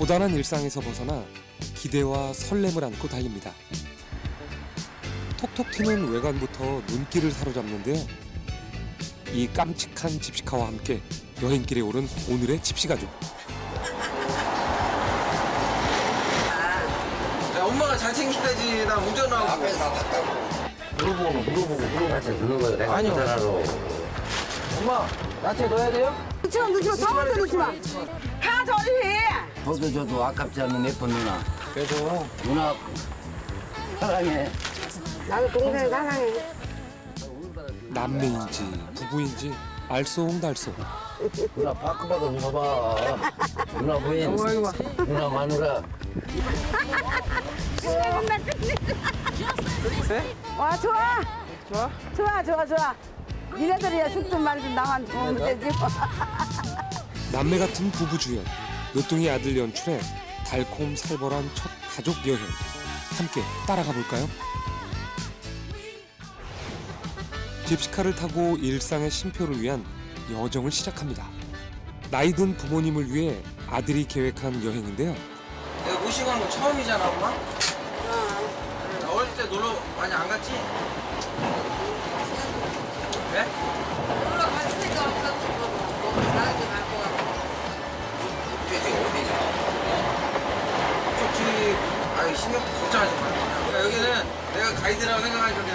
고단한 일상에서 벗어나 기대와 설렘을 안고 달립니다. 톡톡 튀는 외관부터 눈길을 사로잡는데요. 이 깜찍한 집시카와 함께 여행길에 오른 오늘의 집시 가족. 야, 엄마가 잘 챙겨야지. 나 운전하고. 앞에서 다 탔다고. 물어보고 물어보고 그런 거야. 내가 아니요. 전화로. 엄마, 나한테 넣어야 돼요? 넣지 마, 넣지 마, 저한테 넣지 마. 가 저리 해. 저도 저도 아깝지 않는 예쁜 누나. 그래도. 누나 사랑해. 나도 동생 사랑해. 남매인지 부부인지 알쏭달쏭. 누나 받아 웃어봐. 누나 부인. 누나 마누라. 그래? 와 좋아, 좋아? 좋아, 좋아, 좋아. 니네들이야 죽든 말든 나만 좋으면 되지. 뭐. 남매 같은 부부 주연, 늦둥이 아들 연출에 달콤 살벌한 첫 가족 여행 함께 따라가 볼까요? 집시카를 타고 일상의 쉼표를 위한 여정을 시작합니다. 나이든 부모님을 위해 아들이 계획한 여행인데요. 내가 모시고 거 처음이잖아, 엄마? 나 어릴 때 놀러 많이 안 갔지? 그래? 돼지 어디냐? 좋지. 아유, 신경 걱정하지 마. 그러니까 여기는 내가 가이드라고 생각하니까 그냥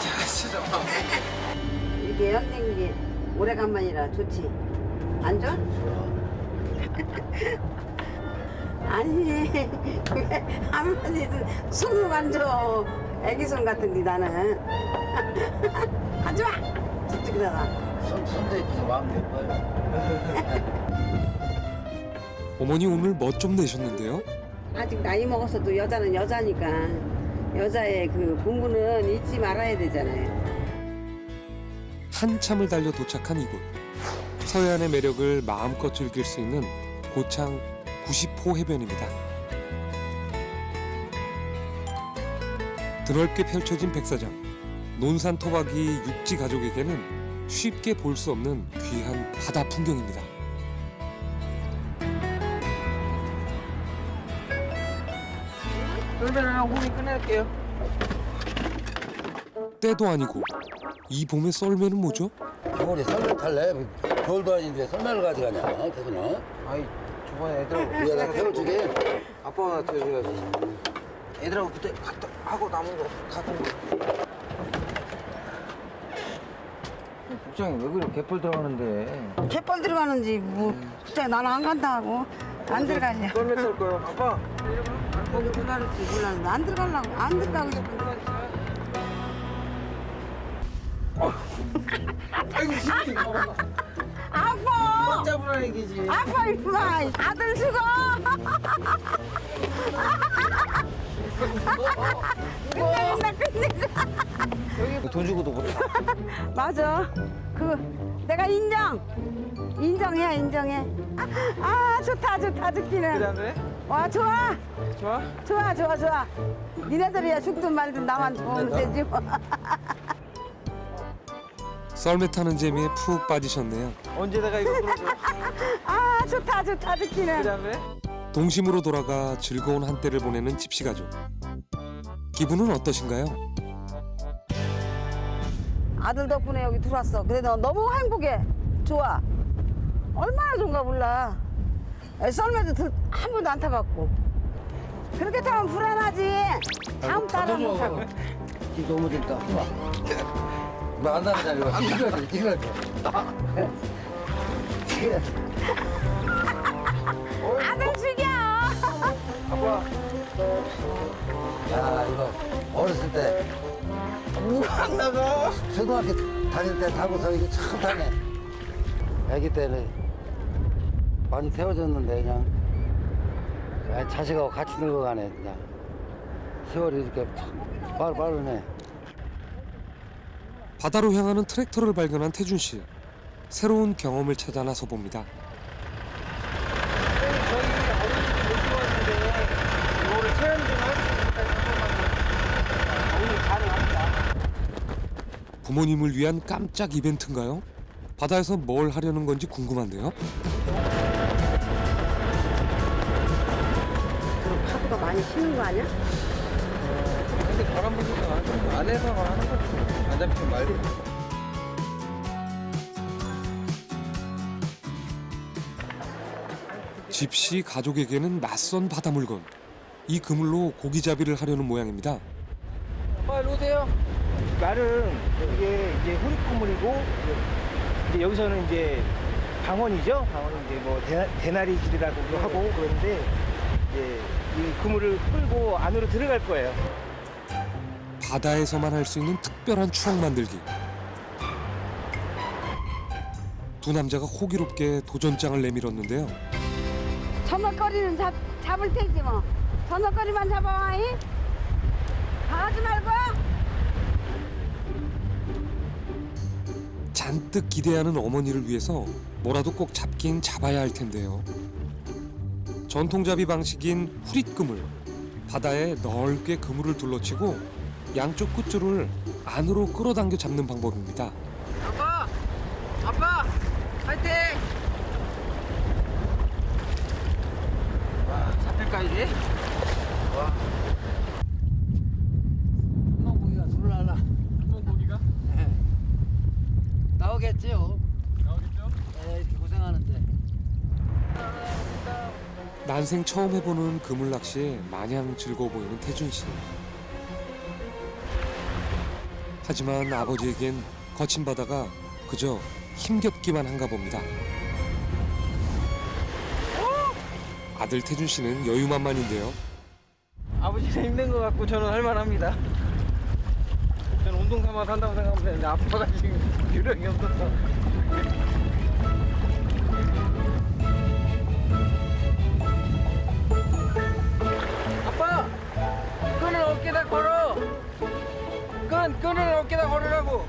잘 찾아봐. 이게 연된 게 오래간만이라 좋지. 안 좋아? 아니, 그게 한마디도 손목 안 줘. 애기 손 같은데 나는. 마. 저쪽에다가. 손 손도 있지 마음도 예뻐요. 어머니 오늘 멋 좀 내셨는데요. 아직 나이 먹었어도 여자는 여자니까 여자의 그 본분은 잊지 말아야 되잖아요. 한참을 달려 도착한 이곳. 서해안의 매력을 마음껏 즐길 수 있는 고창 90호 해변입니다. 드넓게 펼쳐진 백사장. 논산 토박이 육지 가족에게는 쉽게 볼 수 없는 귀한 바다 풍경입니다. 그러면 후기 끝낼게요. 때도 아니고 이 봄의 썰매는 뭐죠? 겨울에 설매 탈래? 겨울도 아닌데 설매를 가져가냐? 태근아. 아이, 저번에 애들하고. 야, 내가 태울 주게. 아빠가 해줘야지. 애들하고 그때 갔다 하고 남은 거 갖고 온 거. 복장이 왜 그래? 개뿔 들어가는데. 개뻘 들어가는지 뭐 진짜 나는 안 간다고 안 들어가냐. 썰매 탈 거요. 아빠. 거기 들어갈지 몰랐는데 안 들어가려고 안 들어가고 싶은데. 아이고, 신기. 아파 잡으라 얘기지. 아파 이쁘다 아들 죽어. 끝내준다 끝내준다. 돈 주고도 못. 맞아. 그 내가 인정. 인정해 인정해. 아, 아 좋다 좋다 안 그래? 와 좋아 좋아? 좋아 좋아 좋아. 니네들이야 죽든 말든 나만 좋으면 되지 뭐. 썰매 타는 재미에 푹 빠지셨네요. 언제 내가 이거 풀어줘? 아 좋다 좋다 안 그래? 동심으로 돌아가 즐거운 한때를 보내는 집시 가족. 기분은 어떠신가요? 아들 덕분에 여기 들어왔어. 그래 너 너무 행복해. 좋아. 얼마나 좋은가 몰라. 에, 썰매도 들- 한 번도 안 타봤고. 그렇게 타면 불안하지. 다음 달은 못 타고. 기 너무 됐다. 너안 나가잖아. 이거 이거 이거. 아 안 나가? 초등학교 다닐 때 타고서 이거 처음 타네. 아기 때는 많이 태워졌는데 그냥 아, 자식하고 같이 늙어가네 그냥 세월이 이렇게 참 빠르 빠르네. 바다로 향하는 트랙터를 발견한 태준 씨. 새로운 경험을 찾아 나서 봅니다. 저희 어머님이 모시고 왔는데 이거를 할 수 있다는 오늘 가능합니다. 부모님을 위한 깜짝 이벤트인가요? 바다에서 뭘 하려는 건지 궁금한데요. 많이 쉬는 거 아니야? 근데 바람 부니까 안에서만 하는 거지. 안 잡히면 말고. 집시 가족에게는 낯선 바다 물건. 이 그물로 고기잡이를 하려는 모양입니다. 빨리 오세요. 말은 이게 이제 후리꾸물이고 이제 여기서는 이제 방언이죠. 방언은 이제 뭐 대, 대나리질이라고도 하고 그런데 이제 이 그물을 끌고 안으로 들어갈 거예요. 바다에서만 할 수 있는 특별한 추억 만들기. 두 남자가 호기롭게 도전장을 내밀었는데요. 저녁거리는 잡, 잡을 테지 뭐. 저녁거리만 잡아와, 이? 가지 말고. 잔뜩 기대하는 어머니를 위해서 뭐라도 꼭 잡긴 잡아야 할 텐데요. 전통잡이 방식인 후릿그물. 바다에 넓게 그물을 둘러치고 양쪽 끝줄을 안으로 끌어당겨 잡는 방법입니다. 아빠, 아빠, 파이팅! 와, 잡힐까 이제? 구멍고기가 들어올라. 고기가 나오겠지요. 나오겠죠? 에, 이렇게 고생하는데. 난생 처음 해보는 그물 낚시에 마냥 즐거워 보이는 태준 씨. 하지만 아버지에겐 거친 바다가 그저 힘겹기만 한가 봅니다. 아들 태준 씨는 여유만만인데요. 아버지는 힘든 것 같고 저는 할만합니다. 저는 운동 삼아서 한다고 생각하면 아빠가 지금 유령이 없어서 아빠! 끈을 어깨다 걸어! 끈! 끈을 어깨다 걸으라고!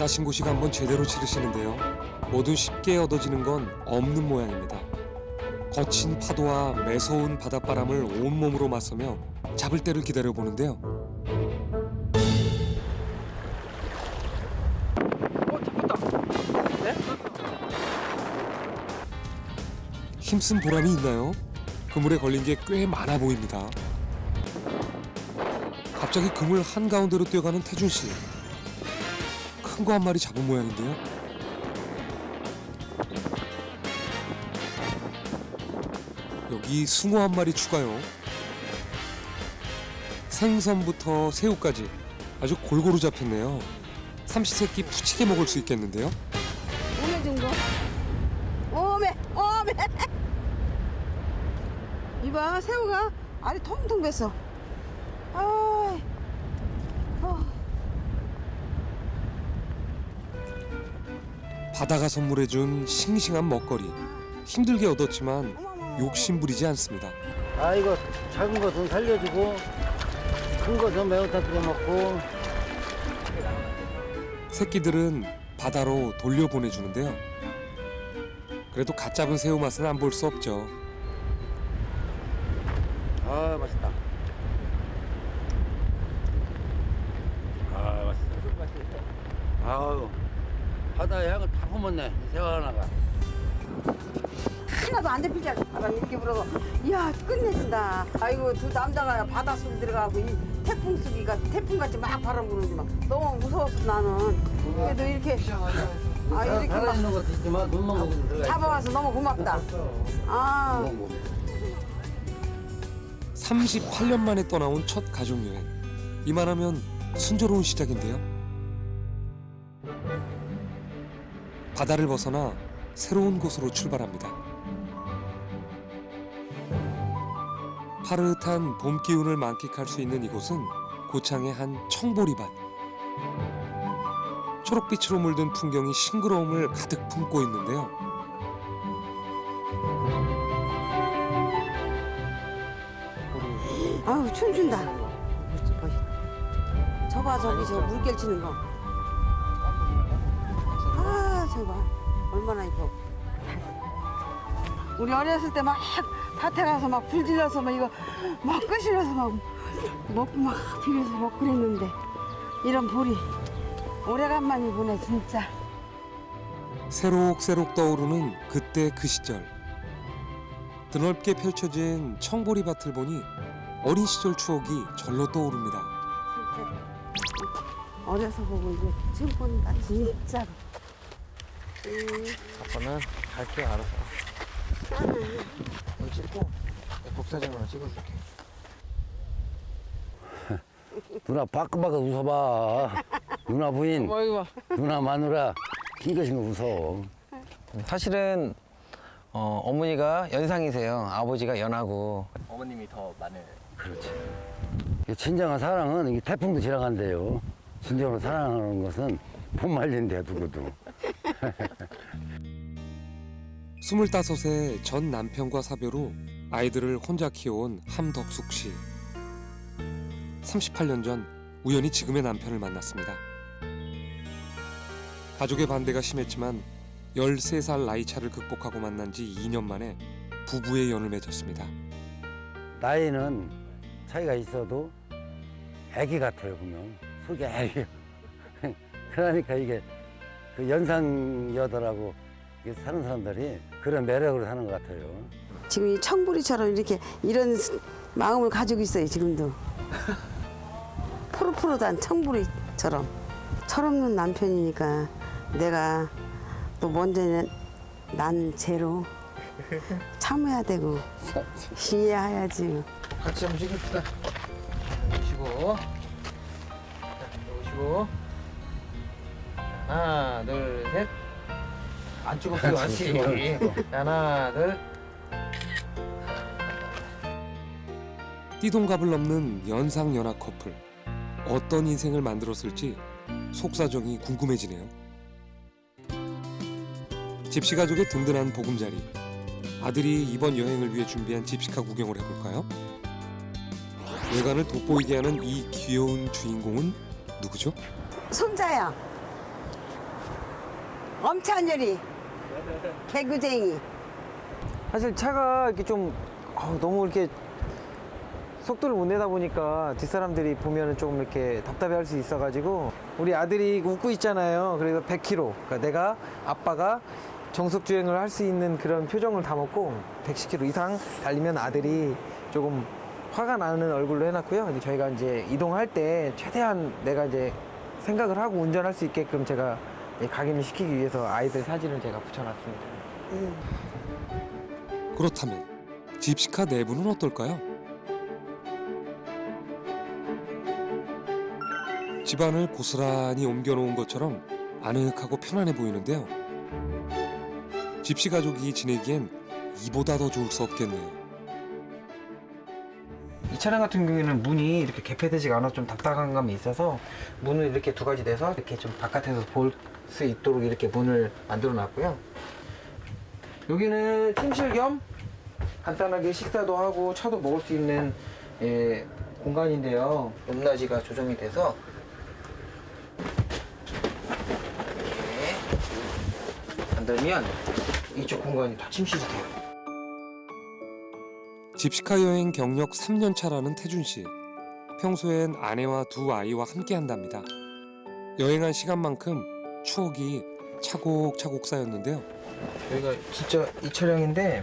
바다 신고식 한번 제대로 치르시는데요. 뭐든 쉽게 얻어지는 건 없는 모양입니다. 거친 파도와 매서운 바닷바람을 온몸으로 맞서며 잡을 때를 기다려 보는데요. 힘쓴 보람이 있나요? 그물에 걸린 게 꽤 많아 보입니다. 갑자기 그물 한가운데로 뛰어가는 태준 씨. 큰 거 한 마리 잡은 모양인데요. 여기 숭어 한 마리 추가요. 생선부터 새우까지 아주 골고루 잡혔네요. 삼시세끼 푸치게 먹을 수 있겠는데요. 오메 준 거. 오메, 오메. 이봐, 새우가 알이 통통 뱄어. 어. 바다가 선물해준 싱싱한 먹거리. 힘들게 얻었지만 욕심 부리지 않습니다. 아, 이거 작은 것은 살려주고, 큰 것은 매운탕 끓여 먹고, 새끼들은 바다로 돌려보내주는데요. 그래도 갓 잡은 새우 맛은 안 볼 수 없죠. 아, 맛있다. 아, 맛있어. 아유, 바다의 향을 다 품었네, 이 새우 하나가. 하나도 안 잡히잖아. 바람 이렇게 불어서. 이야, 끝내준다. 아이고, 두 남자가 바다 소리 들어가고, 이 태풍 소리가 태풍같이 막 바람 부는지 막 너무 무서웠어, 나는. 그래도 이렇게 아, 이렇게 막 살아있는 것도 있지만, 눈만 먹으면 들어가. 잡아와서 너무 고맙다. 아, 38년 만에 떠나온 첫 가족여행. 이만하면 순조로운 시작인데요. 바다를 벗어나 새로운 곳으로 출발합니다. 파릇한 봄 기운을 만끽할 수 있는 이곳은 고창의 한 청보리밭. 초록빛으로 물든 풍경이 싱그러움을 가득 품고 있는데요. 아우, 춤춘다. 저봐, 저기 저 물결 치는 거. 아, 저봐. 얼마나 이뻐. 우리 어렸을 때 막 밭에 가서 막 불 질러서 막 이거 막 끄실러서 막 먹고 막 비벼서 먹고 그랬는데 이런 볼이 오래간만에 보네 진짜 새록새록 떠오르는 그때 그 시절. 드넓게 펼쳐진 청보리밭을 보니 어린 시절 추억이 절로 떠오릅니다. 어려서 보고 이제 지금 본다 진짜로. 아빠는 갈게 알아서. 찍고 복사장으로 찍어줄게. 누나 바ቅ바ቅ 웃어봐. 누나 부인, 누나 마누라, 낑긋낑긋 웃어. 사실은 어, 어머니가 연상이세요. 아버지가 연하고 어머님이 더 많은. 이게 진정한 사랑은 이게 태풍도 지나간대요. 진정으로 사랑하는 것은 못 말린대 누구도. 스물다섯의 전 남편과 사별 후 아이들을 혼자 키워온 함덕숙 씨. 38년 전 우연히 지금의 남편을 만났습니다. 가족의 반대가 심했지만 13살 나이 차를 극복하고 만난 지 2년 만에 부부의 연을 맺었습니다. 나이는 차이가 있어도 애기 같아요 보면 속이 애기. 그러니까 이게 그 연상 여더라고 이게 사는 사람들이 그런 매력으로 사는 것 같아요. 지금 이 청보리처럼 이렇게 이런 스- 마음을 가지고 있어요 지금도. 푸릇푸릇한 청보리처럼 철없는 남편이니까 내가 또 먼저 난 죄로 참아야 되고 이해해야지. 같이 한번 찍읍시다. 오시고. 자, 오시고. 하나, 둘, 셋. 안 찍었어요, 아씨. 하나, 둘. 띠동갑을 넘는 연상 연하 커플 어떤 인생을 만들었을지 속사정이 궁금해지네요. 집시 가족의 든든한 보금자리 아들이 이번 여행을 위해 준비한 집시카 구경을 해볼까요? 외관을 돋보이게 하는 이 귀여운 주인공은 누구죠? 손자야. 엄찬열이. 개구쟁이. 사실 차가 이렇게 좀 아우, 너무 이렇게 속도를 못 내다 보니까 뒷사람들이 보면은 조금 이렇게 답답해 할 수 있어가지고 우리 아들이 웃고 있잖아요. 그래서 100km. 그러니까 내가 아빠가 정속 주행을 할 수 있는 그런 표정을 담았고 110km 이상 달리면 아들이 조금 화가 나는 얼굴로 해놨고요. 근데 저희가 이제 이동할 때 최대한 내가 이제 생각을 하고 운전할 수 있게끔 제가 각인을 시키기 위해서 아이들 사진을 제가 붙여놨습니다. 그렇다면 집시카 내부는 어떨까요? 집안을 고스란히 옮겨놓은 것처럼 아늑하고 편안해 보이는데요. 집시 가족이 지내기엔 이보다 더 좋을 수 없겠네요. 이 차량 같은 경우에는 문이 이렇게 개폐되지가 않아 좀 답답한 감이 있어서 문을 이렇게 두 가지 돼서 이렇게 좀 바깥에서 볼 수 있도록 이렇게 문을 만들어 놨고요. 여기는 침실 겸 간단하게 식사도 하고 차도 먹을 수 있는 예, 공간인데요. 높낮이가 조정이 돼서 이렇게 만들면 이쪽 공간이 다 침실이 돼요. 집시카 여행 경력 3년 차라는 태준 씨. 평소엔 아내와 두 아이와 함께 한답니다. 여행한 시간만큼 추억이 차곡차곡 쌓였는데요. 여기가 진짜 이 차량인데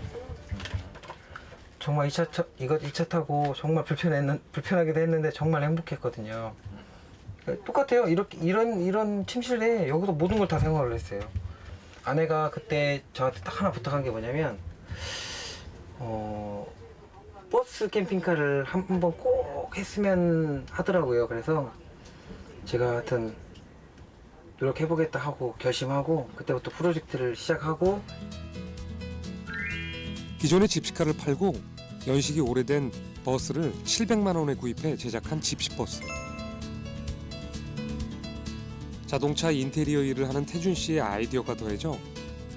정말 이차 이거 이차 타고 정말 불편했는 불편하기도 했는데 정말 행복했거든요. 똑같아요. 이렇게 이런 이런 침실에 여기서 모든 걸 다 생활을 했어요. 아내가 그때 저한테 딱 하나 부탁한 게 뭐냐면 어 버스 캠핑카를 한 번 꼭 했으면 하더라고요. 그래서 제가 하여튼 노력해보겠다 하고 결심하고 그때부터 프로젝트를 시작하고 기존의 집시카를 팔고 연식이 오래된 버스를 700만 원에 구입해 제작한 집시버스. 자동차 인테리어 일을 하는 태준 씨의 아이디어가 더해져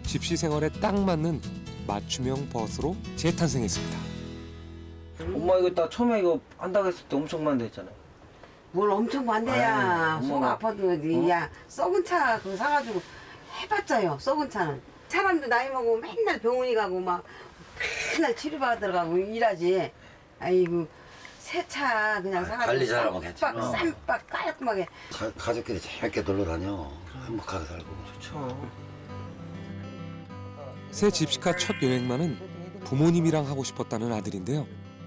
집시 생활에 딱 맞는 맞춤형 버스로 재탄생했습니다. 엄마 이거 나 처음에 이거 한다고 했을 때 엄청 반대했잖아요. 뭘 엄청 반대야. 아유, 속 엄마가- 아파도 어디. 야, 썩은 차 그거 사가지고 해봤자요. 썩은 차는. 사람도 나이 먹고 맨날 병원에 가고 막 맨날 치료받으러 가고 일하지. 아이고, 새 차 그냥 아, 사가지고. 관리 잘하면 쌈박, 괜찮아. 쌈박 깔끔하게. 가, 가족끼리 재밌게 놀러 다녀. 행복하게 살고. 좋죠. 새 집시카 첫 여행만은 부모님이랑 하고 싶었다는 아들인데요.